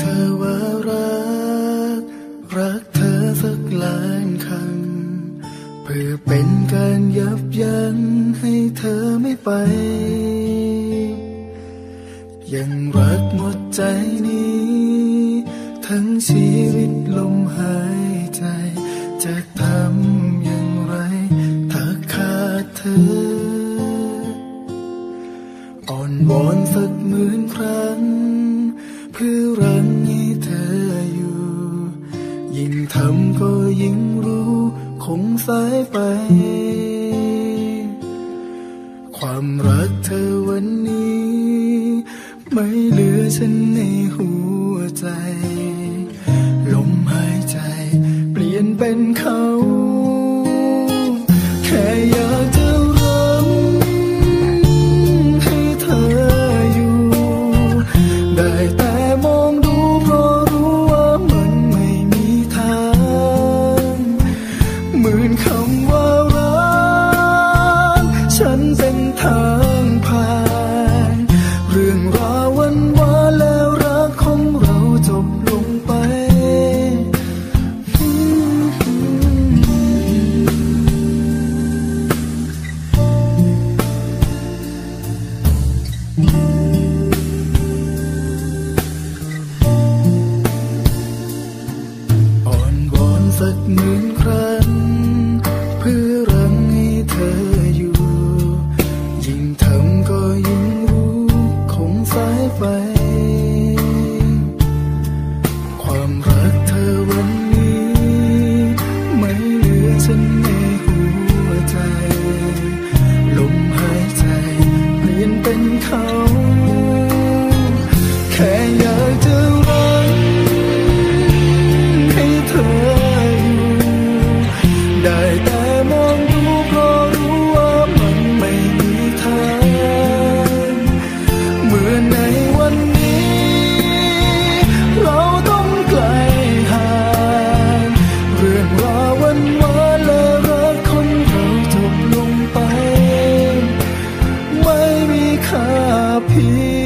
เธอว่ารัก รักเธอสักล้านครั้งเพื่อเป็นการยับยั้งให้เธอไม่ไป ยังรักหมดใจนี้ ทั้งชีวิตลมหายใจ จะทำอย่างไรถ้าขาดเธอ อ่อนวอนสักหมื่นครั้ง เพื่อ ทำก็ยิ่งรู้คงสายไป ความรักเธอวันนี้ ไม่เหลือฉันในหัวใจ ลมหายใจ เปลี่ยนเป็นเขา แค่อย วันวาแล้วรักของเราจบลงไป อ่อนวอนสักหมื่นครั้ง ความรักเธอวันนี้ ไม่เหลือฉันในหัวใจ ลมหายใจเปลี่ยนเป็นเขา แค่ ไม่มีค่าเพียง